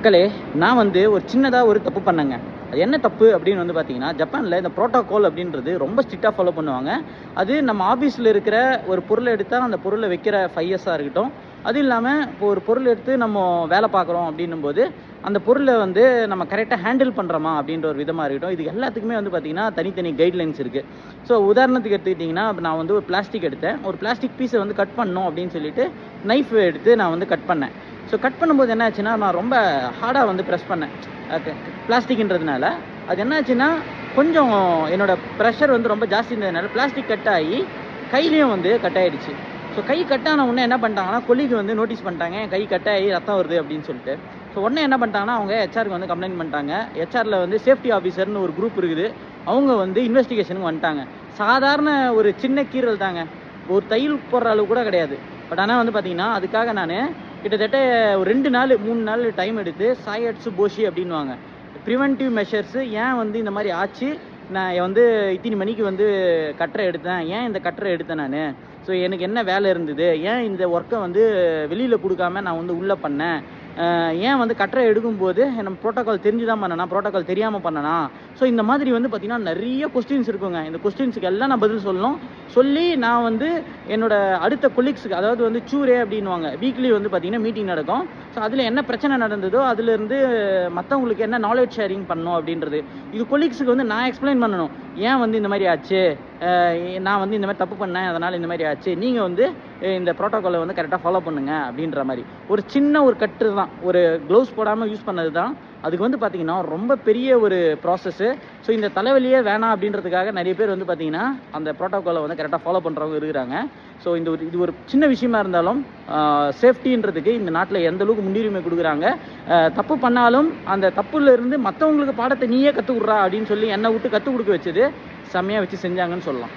மக்களே நான் வந்து ஒரு சின்னதாக ஒரு தப்பு பண்ணேங்க. அது என்ன தப்பு அப்படின்னு வந்து பார்த்தீங்கன்னா ஜப்பானில் இந்த ப்ரோட்டோகால் அப்படின்றது ரொம்ப ஸ்ட்ரிக்டாக ஃபாலோ பண்ணுவாங்க. அது நம்ம ஆஃபீஸில் இருக்கிற ஒரு பொருளை எடுத்தால் அந்த பொருளை வைக்கிற ஃபைவ் இயர்ஸாக இருக்கட்டும். அது இல்லாமல் இப்போ ஒரு பொருள் எடுத்து நம்ம வேலை பார்க்குறோம் அப்படின்னும் போது அந்த பொருளை வந்து நம்ம கரெக்டாக ஹேண்டில் பண்ணுறோமா அப்படின்ற ஒரு விதமாக இருக்கட்டும். இது எல்லாத்துக்குமே வந்து பார்த்திங்கன்னா தனித்தனி கைட்லைன்ஸ் இருக்குது ஸோ உதாரணத்துக்கு எடுத்துக்கிட்டிங்கன்னா நான் வந்து ஒரு பிளாஸ்டிக் எடுத்தேன். ஒரு பிளாஸ்டிக் பீஸை வந்து கட் பண்ணோம் அப்படின்னு சொல்லிட்டு நைஃப் எடுத்து நான் வந்து கட் பண்ணேன். ஸோ கட் பண்ணும்போது என்ன ஆச்சுன்னா நான் ரொம்ப ஹார்டாக வந்து ப்ரெஸ் பண்ணேன். பிளாஸ்டிக்ன்றதுனால அது என்ன ஆச்சுன்னா கொஞ்சம் என்னோட ப்ரெஷர் வந்து ரொம்ப ஜாஸ்தி இருந்ததுனால பிளாஸ்டிக் கட் ஆகி கையிலையும் வந்து கட் ஆகிடுச்சு ஸோ கை கட்டான உடனே என்ன பண்ணிட்டாங்கன்னா கொல்லிக்கு வந்து நோட்டீஸ் பண்ணிட்டாங்க என் கை கட்டாகி ரத்தம் வருது அப்படின்னு சொல்லிட்டு. ஸோ உடனே என்ன பண்ணிட்டாங்கன்னா அவங்க ஹெச்ஆருக்கு வந்து கம்ப்ளைண்ட் பண்ணிட்டாங்க. ஹெச்ஆரில் வந்து சேஃப்டி ஆஃபீஸர்னு ஒரு குரூப் இருக்குது. அவங்க வந்து இன்வெஸ்டிகேஷனுக்கு வந்துட்டாங்க. சாதாரண ஒரு சின்ன கீரல் தாங்க. ஒரு தையல் போடுற அளவு கூட கிடையாது. பட் ஆனால் வந்து பார்த்தீங்கன்னா அதுக்காக நான் கிட்டத்தட்ட ஒரு ரெண்டு நாள் மூணு நாள் டைம் எடுத்து சாயட்ஸு போஷி அப்படின்வாங்க ப்ரிவென்டிவ் மெஷர்ஸு ஏன் வந்து இந்த மாதிரி ஆச்சு? நான் வந்து இத்தனி மணிக்கு வந்து கட்டரை எடுத்தேன். ஏன் இந்த கட்டரை எடுத்தேன் நான்? ஸோ எனக்கு என்ன வேலை இருந்தது? ஏன் இந்த ஒர்க்கை வந்து வெளியில் கொடுக்காம நான் வந்து உள்ளே பண்ணேன்? ஏன் வந்து கட்டரை எடுக்கும்போது நம்ம ப்ரோட்டோக்கால் தெரிஞ்சு தான் பண்ணனா? ப்ரோட்டோக்கால் தெரியாமல் பண்ணனா? ஸோ இந்த மாதிரி வந்து பார்த்திங்கன்னா நிறைய கொஸ்டின்ஸ் இருக்குங்க. இந்த கொஸ்டின்ஸுக்கு எல்லாம் நான் பதில் சொல்லணும். சொல்லி நான் வந்து என்னோடய அடுத்த கொலீக்ஸுக்கு அதாவது வந்து சூரே அப்படின்வாங்க வீக்லி வந்து பார்த்திங்கன்னா மீட்டிங் நடக்கும். ஸோ அதில் என்ன பிரச்சனை நடந்ததோ அதுலேருந்து மற்றவங்களுக்கு என்ன நாலேஜ் ஷேரிங் பண்ணணும் அப்படின்றது இது கொலீக்ஸுக்கு வந்து நான் எக்ஸ்பிளைன் பண்ணணும். ஏன் வந்து இந்த மாதிரி ஆச்சு? நான் வந்து இந்த மாதிரி தப்பு பண்ணேன் அதனால் இந்த மாதிரி ஆச்சு. நீங்கள் வந்து இந்த ப்ரோட்டோக்காலை வந்து கரெக்டாக ஃபாலோ பண்ணுங்க அப்படின்ற மாதிரி. ஒரு சின்ன ஒரு கட்டு தான். ஒரு க்ளவுஸ் போடாமல் யூஸ் பண்ணது தான் அதுக்கு வந்து பார்த்தீங்கன்னா ரொம்ப பெரிய ஒரு ப்ராசஸ்ஸு ஸோ இந்த தலைவலியே வேணாம் அப்படின்றதுக்காக நிறைய பேர் வந்து பார்த்தீங்கன்னா அந்த ப்ரோட்டோக்காலை வந்து கரெக்டாக ஃபாலோ பண்ணுறவங்க இருக்கிறாங்க. ஸோ இந்த ஒரு இது ஒரு சின்ன விஷயமா இருந்தாலும் சேஃப்டின்றதுக்கு இந்த நாட்டில் எந்த அளவுக்கு முன்னுரிமை கொடுக்குறாங்க தப்பு பண்ணாலும் அந்த தப்புல இருந்து மற்றவங்களுக்கு பாடத்தை நீயே கற்றுக் கொடுறா அப்படின்னு சொல்லி என்னை விட்டு கற்றுக் கொடுக்க வச்சது செம்மையாக வச்சு செஞ்சாங்கன்னு சொல்லலாம்.